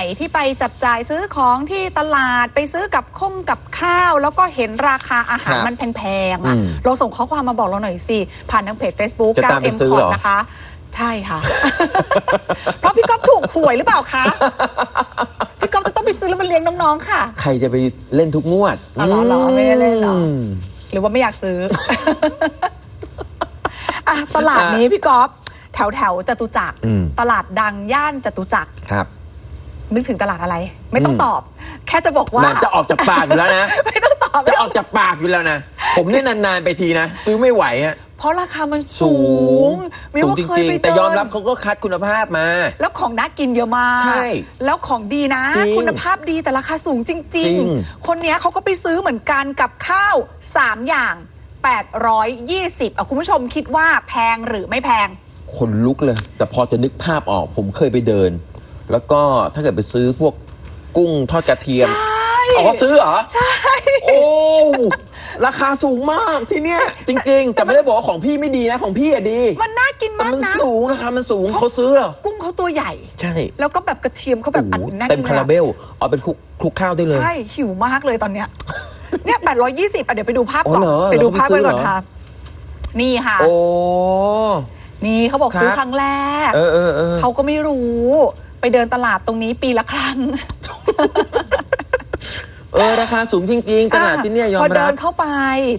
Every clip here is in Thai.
ท่านไหนที่ไปจับจ่ายซื้อของที่ตลาดไปซื้อกับข้องกับข้าว แล้วก็เห็นราคาอาหารครับมันแพงๆอะอืมลองส่งข้อความมาบอกเราหน่อยสิ ผ่านทางเพจ Facebook จะตามไป 9M ซื้อ c o เหรอนะคะ ใช่ค่ะ เพราะพี่ก๊อฟถูกหวยหรือเปล่าคะ พี่ก๊อฟจะต้องไปซื้อแล้วมาเลี้ยงน้องๆค่ะ ใครจะไปเล่นทุกงวดอ๋อเหรอเหรอไม่ได้เล่นเหรอ ม หรือว่าไม่อยากซื้อ อะตลาดนี้พี่ก๊อฟแถวแถวๆจตุจักรอืม ตลาดดังย่านจตุจักร ครับ นึกถึงตลาดอะไร ไม่ต้องอืมตอบ แค่จะบอกว่ามันจะออกจากปากอยู่แล้วนะ ไม่ต้องตอบจะออกจากปากอยู่แล้วนะ ผมเนี่ยนานๆไปทีนะ ซื้อไม่ไหวฮะเพราะราคามันสูสูงงมิวสูงว่าจเคยริงไปๆแต่เดินยอมรับเขาก็คัดคุณภาพมา แล้วของน่ากินเยอะมากใช่แล้วของดีนะจริงคุณภาพดีแต่ราคาสูงจริงจริงๆคนเนี้ยเขาก็ไปซื้อเหมือนกันกับข้าว 3 อย่าง 820อะคุณผู้ชมคิดว่าแพงหรือไม่แพง คนลุกเลย แต่พอจะนึกภาพออกผมเคยไปเดิน แล้วก็ถ้าเกิดไปซื้อพวกกุ้งทอดกระเทียมใช่อ๋อเขาซื้อเหรอ ใช่ โอ้ ราคาสูงมากที่เนี้ยจริง ๆ แต่ไม่ได้บอกว่าของพี่ไม่ดีนะ ของพี่อะดีมันน่ากินแต่มากมันนะ สูงราคามันสูงเขาซื้อเหรอ กุ้งเขาตัวใหญ่ ใช่ แล้วก็แบบกระเทียมเขาแบบอัดโอ้โหแน่นเต็มคาราเบลยลเอาเป็นคลุกคลุกข้าวได้เลย ใช่ หิวมากเลยตอนเนี้ย เนี่ย820อะเดี๋ยวไปดูภาพก่อน อ๋อเหรอไปดูภาพเราไปซื้กันอก่อนเหรอ ค่ะ นี่ค่ะ โอ้ นี่เขาบอกซื้อครับ ครั้งแรก เออเออเออ เขาก็ไม่รู้ ไปเดินตลาดตรงนี้ปีละครั้ง เออราคาสูงจริง ๆ ตลาดที่เนี่ยยอพอมเดิรับนเข้าไป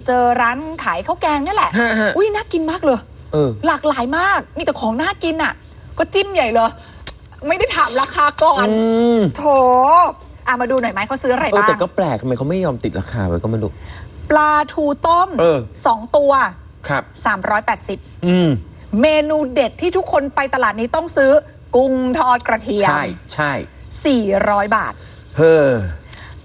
เจอร้านขายข้าวแกงนี่แหละฮะฮะอุ้ยน่ากินมากเลยเออหลากหลายมาก มีแต่ของน่ากินอะ ก็จิ้มใหญ่เลย ไม่ได้ถามราคาก่อนอืมโถอะมาดูหน่อยไหมเขาซื้ออะไรเออบ้าแต่งก็แปลกทำไมเขาไม่ยอมติดราคาไว้ก็ไม่รู้ปลาทูต้มเออสองตัวครับ380อืมเมนูเด็ดที่ทุกคนไปตลาดนี้ต้องซื้อ กุ้งทอดกระเทียมใช่ใช่400 บาทเฮ้อ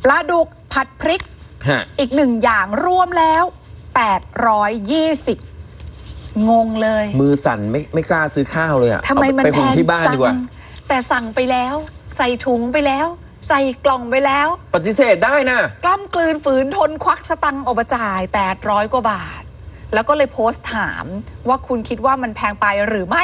ปลาดุกผัดพริก ฮะ อีกหนึ่งอย่างรวมแล้ว 820 งงเลยมือสั่นไม่ไม่กล้าซื้อข้าวเลยอะทำไมเอามันไปแพหุงงที่บ้านจัดีกว่า แต่สั่งไปแล้ว ใส่ถุงไปแล้ว ใส่กล่องไปแล้ว ปฏิเสธได้นะ กล้ำกลืนฝืนทนควักสตังค์ออกมาจ่าย 800 กว่าบาท แล้วก็เลยโพสต์ถามว่าคุณคิดว่ามันแพงไปหรือไม่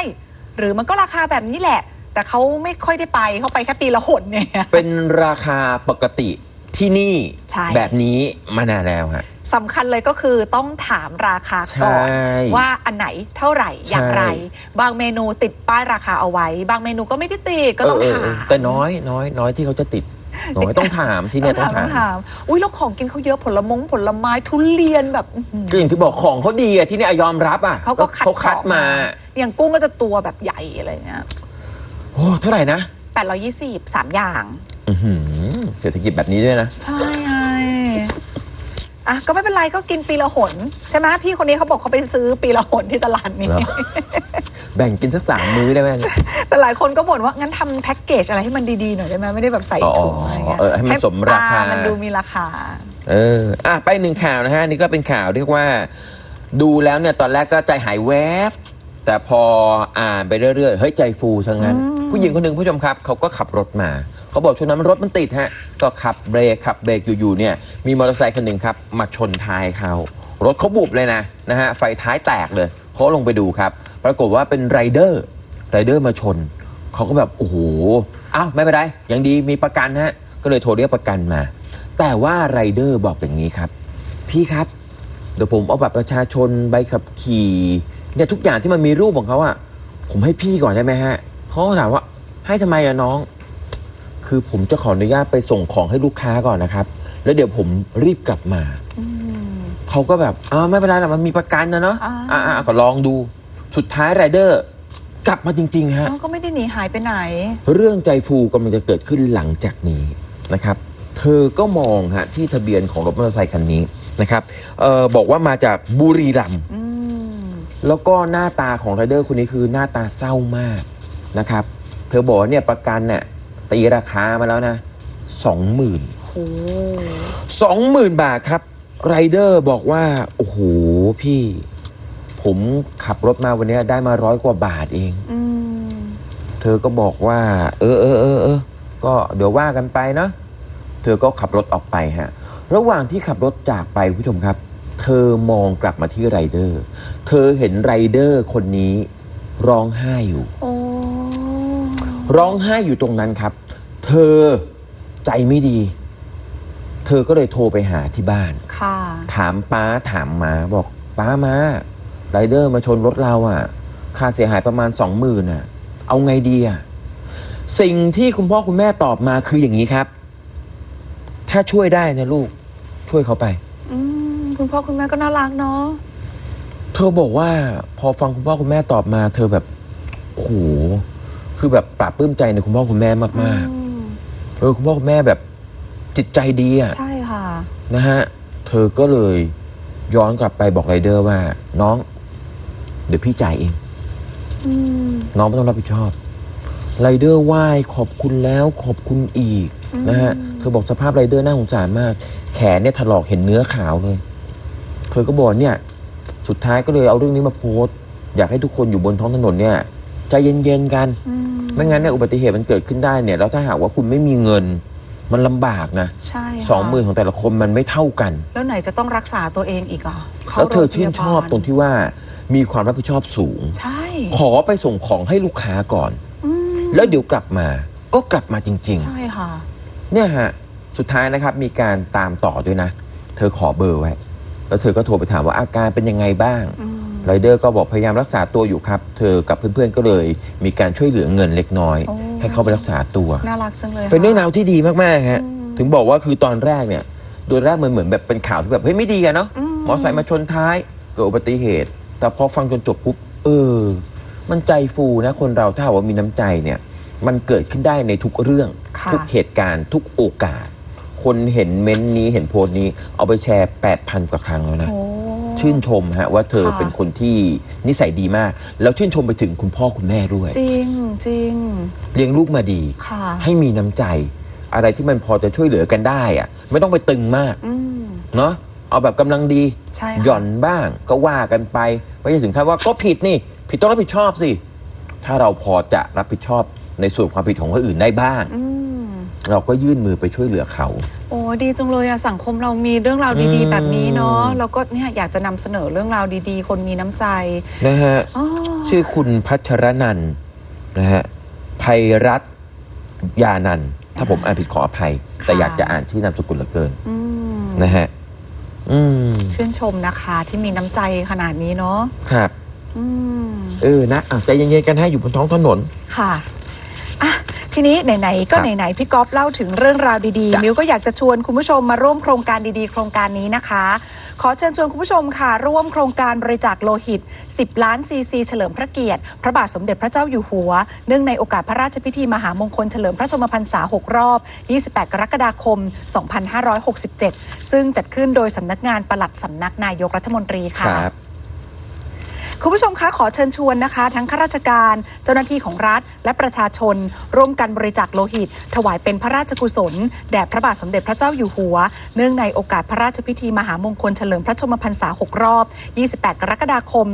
หรือมันก็ราคาแบบนี้แหละ แต่เขาไม่ค่อยได้ไปเขาไปแค่ปีละหนเนี่ย เป็นราคาปกติที่นี่ใช่แบบนี้มานานแล้วฮะสำคัญเลยก็คือต้องถามราคาก่อนใช่ว่าอันไหนเท่าไหร่อย่างไรใช่บางเมนูติดป้ายราคาเอาไว้ บางเมนูก็ไม่ได้ติดก็ต้องเเถามแต่น้อยน้อยน้อยที่เขาจะติดน้อยต้องถามที่เนี่ยต้องถามถามอุ้ยแล้วของกินเขาเยอะผลมงผลไม้ทุเรียนแบบอื้อหือก็อย่างที่บอกของเขาดีอะที่เนี่ยยอมรับอะเขาก็คัดเขาคัดของมา อย่างกุ้งก็จะตัวแบบใหญ่อะไรเงี้ย โอ้เท่าไหร่นะ820สามอย่าง อื้อหือเศรษฐกิจแบบนี้ด้วยนะ ใช่ไงอะก็ไม่เป็นไรก็กินปีละหน ใช่ไหมพี่คนนี้เขาบอกเขาไปซื้อปีละหนที่ตลาดนี้ เหรอ แบ่งกินสักสามมื้อได้ไหม แต่หลายคนก็บ่นว่า งั้นทำแพ็กเกจอะไรให้มันดี ๆ หน่อยได้ไหมไม่ได้แบบใส่ถุงอะไรเงี้ยอ๋อเออให้มันสมราคาอ่มันดูมีราคา เอออะไปหนึ่งข่าวนะฮะ นี่ก็เป็นข่าวเรียกว่า ดูแล้วเนี่ย ตอนแรกก็ใจหายแวบ แต่พออ่านไปเรื่อยๆ เฮ้ย ใจฟูซะงั้น ผู้หญิงคนหนึ่งผู้ชมครับเขาก็ขับรถมา เขาบอกช่วงนั้นมันรถมันติดฮะก็ขับเบรกขับเบรกอยู่ๆเนี่ยมีมอเตอร์ไซค์คันหนึ่งครับมาชนท้ายเขารถเขาบุบเลยนะนะฮะไฟท้ายแตกเลยเขาลงไปดูครับ ปรากฏว่าเป็นไรเดอร์ไรเดอร์มาชนเขาก็แบบโอ้โหอ้าวไม่เป็นไรยังดีมีประกันฮะก็เลยโทรเรียกประกันมา แต่ว่าไรเดอร์บอกอย่างนี้ครับ พี่ครับเดี๋ยวผมเอาบัตรประชาชนใบขับขี่เนี่ยทุกอย่างที่มันมีรูปของเขาอะผมให้พี่ก่อนได้ไหมฮะ เขาก็ถามว่า ให้ทำไมอะน้อง คือผมจะขออนุญาตไปส่งของให้ลูกค้าก่อนนะครับ แล้วเดี๋ยวผมรีบกลับมาเขาก็แบบอ้าวไม่เป็นไรหรอกมันมีประกันนะเนาะอ่าอ่าก็ลองดูสุดท้ายไรเดอร์กลับมาจริง ๆ ฮะเอ้าก็ไม่ได้หนีหายไปไหน เรื่องใจฟูกำลังจะเกิดขึ้นหลังจากนี้นะครับ เธอก็มองฮะที่ทะเบียนของรถมอเตอร์ไซคันนี้นะครับเออบอกว่ามาจากบุรีรัมย์อืมแล้วก็หน้าตาของไรเดอร์คนนี้คือหน้าตาเศร้ามาก นะครับ เธอบอกว่าเนี่ยประกันเนี่ยตีราคามาแล้วนะสองหมื่นโหสองหมื่นบาทครับไรเดอร์บอกว่า โอ้โหพี่ ผมขับรถมาวันนี้ได้มาร้อยกว่าบาทเองอืมเธอก็บอกว่า เออเออเออเออก็เดี๋ยวว่ากันไปเนาะเธอก็ขับรถออกไปฮะ ระหว่างที่ขับรถจากไปคุณผู้ชมครับ เธอมองกลับมาที่ไรเดอร์ เธอเห็นไรเดอร์คนนี้ร้องไห้อยู่ โอ้ ร้องไห้อยู่ตรงนั้นครับ เธอใจไม่ดี เธอก็เลยโทรไปหาที่บ้านค่ะถามป้าถามมาบอกป้ามาไรเดอร์มาชนรถเราอะ่ะ ค่าเสียหายประมาณสองหมื่นอะ เอาไงดีอะ่ะ สิ่งที่คุณพ่อคุณแม่ตอบมาคืออย่างนี้ครับ ถ้าช่วยได้นะลูก ช่วยเขาไปอืมคุณพ่อคุณแม่ก็น่ารักเนาะ เธอบอกว่า พอฟังคุณพ่อคุณแม่ตอบมา เธอแบบโอ้โห คือแบบปราบปลื้มใจในคุณพ่อคุณแม่มากอืมๆเออคุณพ่อคุณแม่แบบจิตใจดีอะใช่ค่ะนะฮะเธอก็เลยย้อนกลับไปบอกไรเดอร์ว่า น้อง เดี๋ยวพี่จ่ายเองอืมน้องไม่ต้องรับผิดชอบไรเดอร์ไหว้ขอบคุณแล้วขอบคุณอีกนะฮะเธอบอกสภาพไรเดอร์น่าสงสารมาก แขนเนี่ยถลอกเห็นเนื้อขาวเลย เธอก็บอกเนี่ย สุดท้ายก็เลยเอาเรื่องนี้มาโพสต์อยากให้ทุกคนอยู่บนท้องถนนเนี่ย ใจเย็นๆกันอืมไม่งั้นเนี่ยอุบัติเหตุมันเกิดขึ้นได้เนี่ยแล้วถ้าหากว่าคุณไม่มีเงินมันลำบากนะใช่ค่ะสองหมื่นของแต่ละคนมันไม่เท่ากัน แล้วไหนจะต้องรักษาตัวเองอีกอะข้าแล้วเธอโรงพชื่นยาบาลชอบตรงที่ว่ามีความรับผิดชอบสูง ใช่ ขอไปส่งของให้ลูกค้าก่อนอืมแล้วเดี๋ยวกลับมาก็กลับมาจริงใช่ค่ะๆเนี่ยฮะ สุดท้ายนะครับมีการตามต่อด้วยนะ เธอขอเบอร์ไว้ แล้วเธอก็โทรไปถามว่าอาการเป็นยังไงบ้างอืม ไรเดอร์ก็บอกพยายามรักษาตัวอยู่ครับ เธอกับเพื่อนๆก็เลยมีการช่วยเหลือเงินเล็กน้อย โอ้ ให้เขาไปรักษาตัว น่ารักจังเลยเป็นเรื่องค่ะราวที่ดีมากๆฮะอืมถึงบอกว่าคือตอนแรกเนี่ยโดยแรกมันเหมือนแบบเป็นข่าวที่แบบเฮ้ยไม่ดีอะเนาะอืมมอไซค์มาชนท้ายเกิดอุบัติเหตุ แต่พอฟังจนจบปุ๊บเออ มันใจฟูนะคนเราถ้าหากว่ามีน้ำใจเนี่ย มันเกิดขึ้นได้ในทุกเรื่อง ค่ะ ทุกเหตุการณ์ ทุกโอกาส คนเห็นเม้นต์นี้เห็นโพสต์นี้เอาไปแชร์ 8,000 กว่าครั้งแล้วนะ โอ้ ชื่นชมฮะว่าเธอค่ะเป็นคนที่นิสัยดีมาก แล้วชื่นชมไปถึงคุณพ่อคุณแม่ด้วย จริงจริงเลี้ยงลูกมาดีค่ะให้มีน้ำใจ อะไรที่มันพอจะช่วยเหลือกันได้อะไม่ต้องไปตึงมากอืมเนาะเอาแบบกำลังดีใช่ค่ะหย่อนบ้างก็ว่ากันไปไม่ใช่ถึงขั้นว่าก็ผิดนี่ ผิดต้องรับผิดชอบสิ ถ้าเราพอจะรับผิดชอบในส่วนความผิดของคนอื่นได้บ้างอืม เราก็ยื่นมือไปช่วยเหลือเขา โอ้ดีจังเลยอะสังคมเรามีเรื่องราวดีอืม ๆ แบบนี้เนาะแล้วก็เนี่ยอยากจะนำเสนอเรื่องราวดีๆ คนมีน้ำใจนะฮะ อ๋อชื่อคุณพัชรนันท์นะฮะภัยรัตน์ยานันท์ถ้าผมอ่านผิดขออภัย แต่อยากจะอ่านที่อนามสกุลเหลือเกินอืมนะฮะ อืม ชื่นชมนะคะที่มีน้ำใจขนาดนี้เนาะครับ อืมเออนะอะใจเย็นๆกันให้อยู่บนท้องถนน ค่ะอะ ทีนี้ไหนๆก็ครับไหนๆพี่ก๊อฟเล่าถึงเรื่องราวดีจ้ะๆมิวก็อยากจะชวนคุณผู้ชมมาร่วมโครงการดีๆ โครงการนี้นะคะ ขอเชิญชวนคุณผู้ชมค่ะ ร่วมโครงการบริจาคโลหิต 10 ล้านซีซีเฉลิมพระเกียรติ พระบาทสมเด็จพระเจ้าอยู่หัว เนื่องในโอกาสพระราชพิธีมหามงคลเฉลิมพระชนมพรรษา 6 รอบ 28 กรกฎาคม 2567 ซึ่งจัดขึ้นโดยสำนักงานปลัดสำนักนายกรัฐมนตรีคค่ะรับ คุณผู้ชมคะขอเชิญชวนนะคะ ทั้งข้าราชการเจ้าหน้าที่ของรัฐ และประชาชน ร่วมกันบริจาคโลหิต ถวายเป็นพระราชกุศลแด่พระบาทสมเด็จพระเจ้าอยู่หัว เนื่องในโอกาสพระราชพิธีมหามงคลเฉลิมพระชนมพรรษา 6 รอบ 28 กรกฎาคม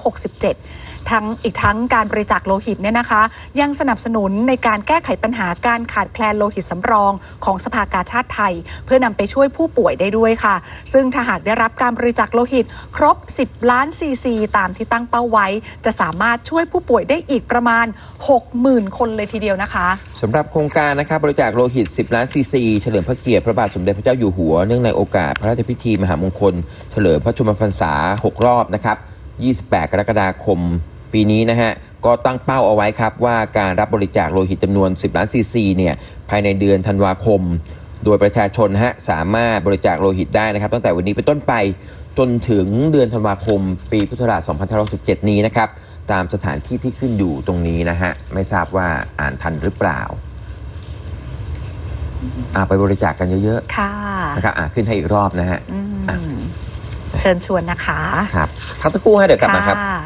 2567 ทั้งอีกทั้งการบริจาคโลหิตเนี่ยนะคะ ยังสนับสนุนในการแก้ไขปัญหาการขาดแคลนโลหิตสำรองของสภากาชาติไทย เพื่อนำไปช่วยผู้ป่วยได้ด้วยค่ะ ซึ่งถ้าหากได้รับการบริจาคโลหิต ครบ 10 ล้านซีซีตามที่ตั้งเป้าไว้ จะสามารถช่วยผู้ป่วยได้อีกประมาณ 60,000 คนเลยทีเดียวนะคะสำหรับโครงการนะครับบริจาคโลหิต 10 ล้านซีซีเฉลิมพระเกียรติพระบาทสมเด็จพระเจ้าอยู่หัวเนื่องในโอกาสพระราชพิธีมหามงคล เฉลิมพระชนมพรรษา 6 รอบนะครับ 28 กรกฎาคม ปีนี้นะฮะก็ตั้งเป้าเอาไว้ครับว่าการรับบริจาคโลหิตจำนวน 10 ล้านซีซีเนี่ยภายในเดือนธันวาคม โดยประชาชนฮะสามารถบริจาคโลหิตได้นะครับ ตั้งแต่วันนี้เป็นต้นไปจนถึงเดือนธันวาคม ปีพุทธศักราช2567 นี้นะครับตามสถานที่ที่ขึ้นอยู่ตรงนี้นะฮะไม่ทราบว่าอ่านทันหรือเปล่าอ่าไปบริจาคกันเยอะค่ะๆนะครับอ่าขึ้นให้อีกรอบนะฮะอืมอะเชิญชวนนะคะ ครับพักสักครู่ให้เดี๋ยวกลับมาครับค่ะ